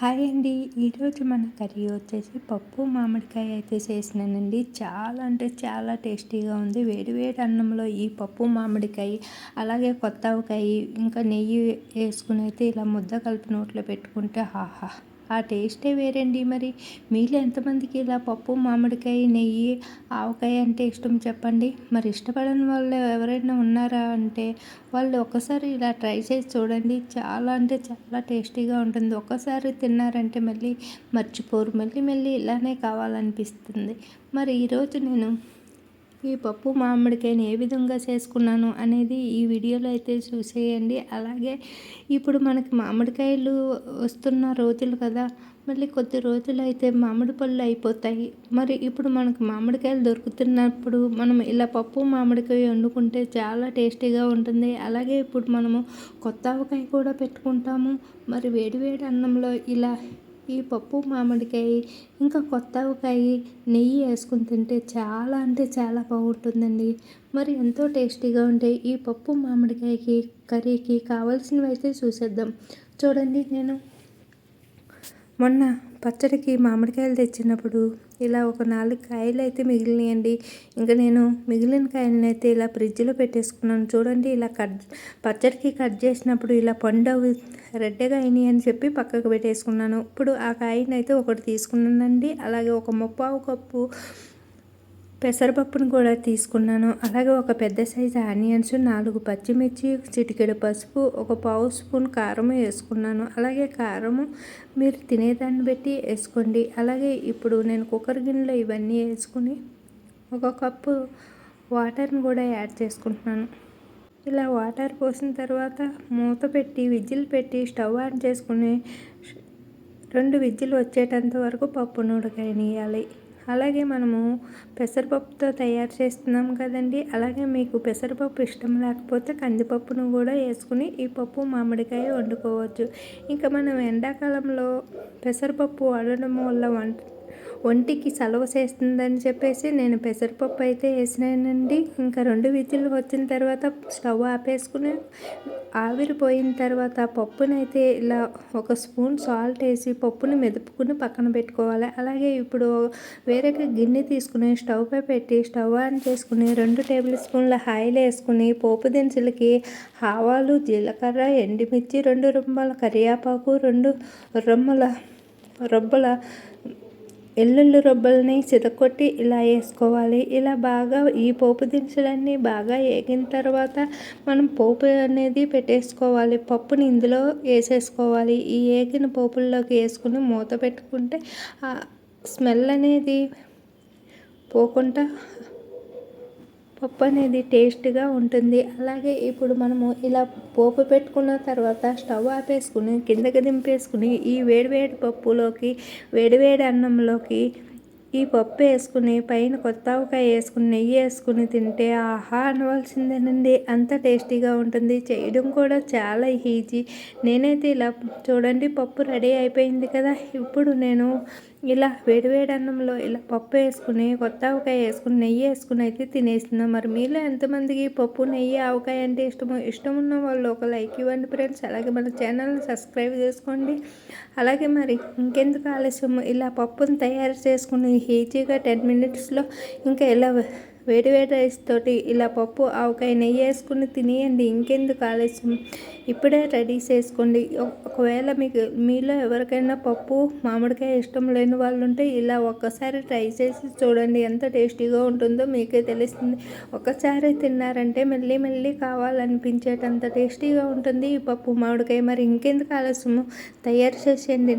Hi అండి. ఈరోజు మన కర్రీ వచ్చేసి పప్పు మామిడికాయ అయితే చేసినానండి. చాలా అంటే చాలా టేస్టీగా ఉంది. వేడి వేడి అన్నంలో ఈ పప్పు మామిడికాయ అలాగే కొత్తవకాయ ఇంకా నెయ్యి వేసుకుని అయితే ఇలా ముద్ద కలిపి నోట్లో పెట్టుకుంటే హాహా ఆ టేస్టే వేరండి మరి. మీలో ఎంతమందికి ఇలా పప్పు మామిడికాయ నెయ్యి ఆవకాయ అంటే ఇష్టం చెప్పండి? మరి ఇష్టపడని వాళ్ళు ఎవరైనా ఉన్నారా అంటే వాళ్ళు ఒక్కసారి ఇలా ట్రై చేసి చూడండి. చాలా అంటే చాలా టేస్టీగా ఉంటుంది. ఒక్కసారి తిన్నారంటే మళ్ళీ మర్చిపోరు. మళ్ళీ మళ్ళీ ఇలానే కావాలనిపిస్తుంది. మరి ఈరోజు నేను ఈ పప్పు మామిడికాయని ఏ విధంగా చేసుకున్నాను అనేది ఈ వీడియోలో అయితే చూసేయండి. అలాగే ఇప్పుడు మనకి మామిడికాయలు వస్తున్న రోజులు కదా మళ్ళీ కొద్ది రోజులు అయితే మామిడి పళ్ళు అయిపోతాయి. మరి ఇప్పుడు మనకు మామిడికాయలు దొరుకుతున్నప్పుడు మనం ఇలా పప్పు మామిడికాయ వండుకుంటే చాలా టేస్టీగా ఉంటుంది. అలాగే ఇప్పుడు మనము కొత్త ఆవకాయ కూడా పెట్టుకుంటాము. మరి వేడివేడి అన్నంలో ఇలా ఈ పప్పు మామిడికాయ ఇంకా కొత్త ఆవకాయ నెయ్యి వేసుకుని తింటే చాలా అంటే చాలా బాగుంటుందండి. మరి ఎంతో టేస్టీగా ఉంటే ఈ పప్పు మామిడికాయకి కర్రీకి కావాల్సినవి అయితే చూసేద్దాం. చూడండి నేను మొన్న పచ్చడికి మామిడికాయలు తెచ్చినప్పుడు ఇలా ఒక నాలుగు కాయలు అయితే మిగిలినాయండి. ఇంకా నేను మిగిలిన కాయలను అయితే ఇలా ఫ్రిడ్జ్లో పెట్టేసుకున్నాను. చూడండి ఇలా కట్ పచ్చడికి కట్ చేసినప్పుడు ఇలా పండు రెడ్డగా అయినాయి అని చెప్పి పక్కకు పెట్టేసుకున్నాను. ఇప్పుడు ఆ కాయని అయితే ఒకటి తీసుకున్నానండి. అలాగే ఒక ముప్పావు కప్పు పెసరపప్పును కూడా తీసుకున్నాను. అలాగే ఒక పెద్ద సైజు ఆనియన్స్ నాలుగు పచ్చిమిర్చి చిటికెడు పసుపు ఒక పావు స్పూన్ కారం వేసుకున్నాను. అలాగే కారము మీరు తినేదాన్ని బట్టి వేసుకోండి. అలాగే ఇప్పుడు నేను కుక్కర్ గిన్నెలో ఇవన్నీ వేసుకుని ఒక కప్పు వాటర్ని కూడా యాడ్ చేసుకుంటున్నాను. ఇలా వాటర్ పోసిన తర్వాత మూత పెట్టి విజిల్ పెట్టి స్టవ్ ఆన్ చేసుకుని రెండు విజిల్ వచ్చేటంత వరకు పప్పును ఉడకనియాలి అలాగే మనము పెసరపప్పుతో తయారు చేస్తున్నాం కదండి. అలాగే మీకు పెసరపప్పు ఇష్టం లేకపోతే కందిపప్పును కూడా వేసుకుని ఈ పప్పు మామిడికాయ వండుకోవచ్చు. ఇంకా మనం ఎండాకాలంలో పెసరపప్పు వాడడం వల్ల వంట ఒంటికి సలవ చేస్తుందని చెప్పేసి నేను పెసరపప్పు అయితే వేసినానండి. ఇంకా రెండు విద్యలు వచ్చిన తర్వాత స్టవ్ ఆపేసుకుని ఆవిరిపోయిన తర్వాత పప్పునైతే ఇలా ఒక స్పూన్ సాల్ట్ వేసి పప్పుని మెదుపుకుని పక్కన పెట్టుకోవాలి. అలాగే ఇప్పుడు వేరే గిన్నె తీసుకుని స్టవ్ పై పెట్టి స్టవ్ ఆన్ చేసుకుని రెండు టేబుల్ స్పూన్ల ఆయిల్ వేసుకుని పోపు దినుసులకి ఆవాలు జీలకర్ర ఎండుమిర్చి రెండు రొమ్మల కరివేపాకు రెండు రొమ్మల రొబ్బల వెల్లుల్లి రొబ్బల్ని చితకొట్టి ఇలా వేసుకోవాలి. ఇలా బాగా ఈ పోపు దినుసులన్నీ బాగా వేగిన తర్వాత మనం పోపు అనేది పెట్టేసుకోవాలి. పప్పుని ఇందులో వేసేసుకోవాలి. ఈ వేగిన పోపుల్లోకి వేసుకుని మూత పెట్టుకుంటే స్మెల్ అనేది పోకుండా పప్పు అనేది టేస్ట్గా ఉంటుంది. అలాగే ఇప్పుడు మనము ఇలా పోపు పెట్టుకున్న తర్వాత స్టవ్ ఆపేసుకుని కిందకి దింపేసుకుని ఈ వేడివేడి పప్పులోకి వేడివేడి అన్నంలోకి ఈ పప్పు వేసుకుని పైన కొత్త ఆవకాయ వేసుకుని నెయ్యి వేసుకుని తింటే ఆహా అనవలసిందేనండి. అంత టేస్టీగా ఉంటుంది. చేయడం కూడా చాలా ఈజీ. నేనైతే ఇలా చూడండి పప్పు రెడీ అయిపోయింది కదా. ఇప్పుడు నేను ఇలా వేడివేడి అన్నంలో ఇలా పప్పు వేసుకుని కొత్త ఆవకాయ వేసుకుని నెయ్యి వేసుకుని అయితే తినేస్తున్నాం. మరి మీలో ఎంతమందికి పప్పు నెయ్యి ఆవకాయ అంటే ఇష్టమో? ఇష్టం ఉన్న వాళ్ళు ఒక లైక్ ఇవ్వండి ఫ్రెండ్స్. అలాగే మన ఛానల్ని సబ్స్క్రైబ్ చేసుకోండి. అలాగే మరి ఇంకెందుకు ఆలస్యం ఇలా పప్పును తయారు చేసుకుని ఈజీగా టెన్ మినిట్స్లో ఇంకా ఇలా వేడి వేడి రైస్ తోటి ఇలా పప్పు ఆవకాయ నెయ్యి వేసుకుని తినేయండి. ఇంకెందుకు ఆలస్యం? ఇప్పుడే రెడీ చేసుకోండి. ఒకవేళ మీకు మీలో ఎవరికైనా పప్పు మామిడికాయ ఇష్టం లేని వాళ్ళు ఉంటే ఇలా ఒక్కసారి ట్రై చేసి చూడండి. ఎంత టేస్టీగా ఉంటుందో మీకే తెలుస్తుంది. ఒకసారి తిన్నారంటే మళ్ళీ మళ్ళీ కావాలనిపించేటంత టేస్టీగా ఉంటుంది ఈ పప్పు మామిడికాయ. మరి ఇంకెందుకు ఆలస్యము? తయారు చేసేయండి.